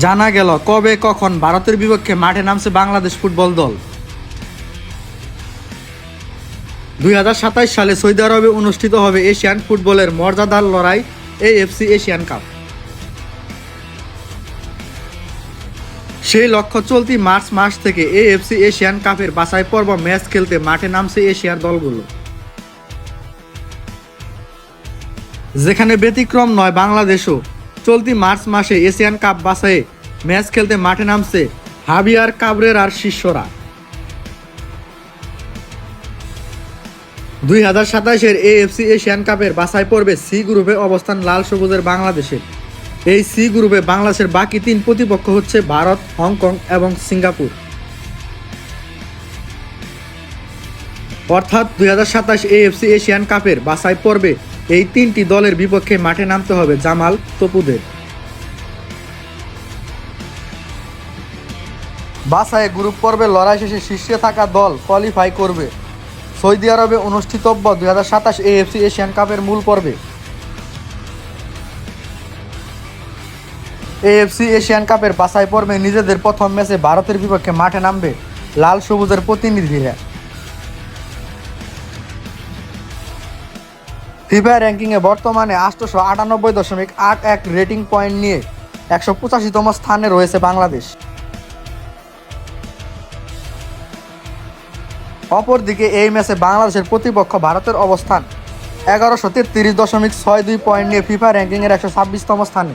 জানা গেল কবে, কখন ভারতের বিপক্ষে মাঠে নামছে বাংলাদেশ ফুটবল দল। দুই সালে সৌদি আরবে অনুষ্ঠিত হবে এশিয়ান ফুটবলের মর্যাদার লড়াই এএফসি এশিয়ান কাপ। সেই লক্ষ্য চলতি মার্চ মাস থেকে এএফসি এশিয়ান কাপের বাছাই পর্ব ম্যাচ খেলতে মাঠে নামছে এশিয়ার দলগুলো। যেখানে ব্যতিক্রম নয় বাংলাদেশও। চলতি মার্চ মাসে এশিয়ান কাপ বাছাইয়ে ম্যাচ খেলতে মাঠে নামছে হাবিয়ার কাবরের আর শিষ্যরা। দুই হাজার সাতাশের এএফসি এশিয়ান কাপের বাছাই পর্বে সি গ্রুপে অবস্থান লাল সবুজের বাংলাদেশের। এই সি গ্রুপে বাংলাদেশের বাকি তিন প্রতিপক্ষ হচ্ছে ভারত, হংকং এবং সিঙ্গাপুর। অর্থাৎ দুই হাজার সাতাশ এএফসি এশিয়ান কাপের বাছাই পর্বে এই তিনটি দলের বিপক্ষে মাঠে নামতে হবে জামাল তপুদের। বাছাই গ্রুপ পর্বে লড়াই শেষে শীর্ষে থাকা দল কোয়ালিফাই করবে। সৌদি আরবে অনুষ্ঠিতব্য দুই হাজার সাতাশ এএফসি এশিয়ান কাপের মূল পর্বে। এএফসি এশিয়ান কাপের বাছাই পর্বে নিজেদের প্রথম ম্যাচে ভারতের বিপক্ষে মাঠে নামবে লাল সবুজের প্রতিনিধিরা। ফিফা র্যাঙ্কিংয়ে বর্তমানে আটশোশো আটানব্বই দশমিক আট এক রেটিং পয়েন্ট নিয়ে একশো পঁচাশিতম স্থানে রয়েছে বাংলাদেশ। অপরদিকে এই ম্যাচে বাংলাদেশের প্রতিপক্ষ ভারতের অবস্থান এগারোশো তেত্রিশ দশমিক ছয় দুই পয়েন্ট নিয়ে ফিফা র্যাঙ্কিংয়ের একশো ছাব্বিশতম স্থানে।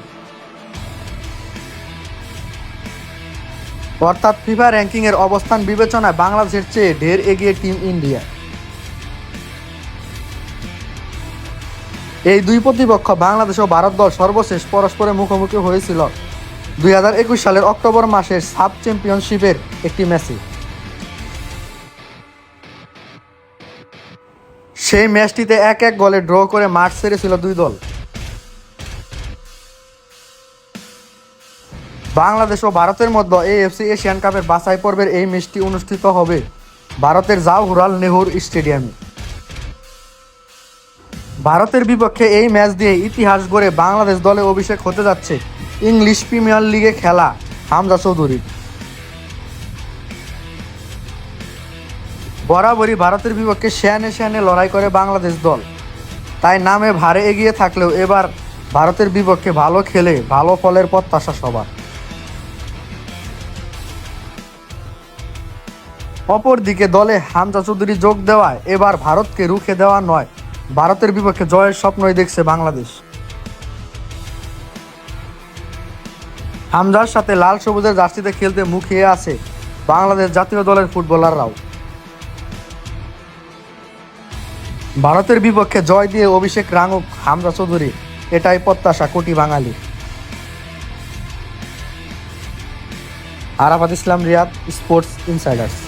অর্থাৎ ফিফা র্যাঙ্কিংয়ের অবস্থান বিবেচনায় বাংলাদেশের চেয়ে ঢের এগিয়ে টিম ইন্ডিয়া। এই দুই প্রতিপক্ষ বাংলাদেশ ও ভারত দল সর্বশেষ পরস্পরের মুখোমুখি হয়েছিল। দুই হাজার একুশ সালের অক্টোবর মাসের সাব চ্যাম্পিয়নশিপের একটি ম্যাচে। সেই ম্যাচটিতে এক এক গোলে ড্র করে মাঠ ছেড়েছিল দুই দল। বাংলাদেশ ও ভারতের মধ্যে এএফসি এশিয়ান কাপের বাছাই পর্বের এই ম্যাচটি অনুষ্ঠিত হবে ভারতের জাওহরাল নেহরু স্টেডিয়ামে। ভারতের বিপক্ষে এই ম্যাচ দিয়ে ইতিহাস গড়ে বাংলাদেশ দলে অভিষেক হতে যাচ্ছে ইংলিশ প্রিমিয়ার লিগে খেলা। হামজা চৌধুরী। বরাবরই ভারতের বিপক্ষে শ্যানে শ্যানে লড়াই করে বাংলাদেশ দল। তাই নামে ভারে এগিয়ে থাকলেও এবার ভারতের বিপক্ষে ভালো খেলে ভালো ফলের প্রত্যাশা সবার। অপরদিকে দলে হামজা চৌধুরী যোগ দেওয়ায় এবার ভারতকে রুখে দেওয়া নয়। ভারতের বিপক্ষে জয়ের স্বপ্নই দেখছে বাংলাদেশ। হামজার সাথে লাল সবুজের জার্সিতে খেলতে মুখিয়ে আছে বাংলাদেশ জাতীয় দলের ফুটবলাররাও। ভারতের বিপক্ষে জয় দিয়ে অভিষেক রাঙুক হামজা চৌধুরী, এটাই প্রত্যাশা কোটি বাঙালি। Arafat Islam, Riyad sports insiders.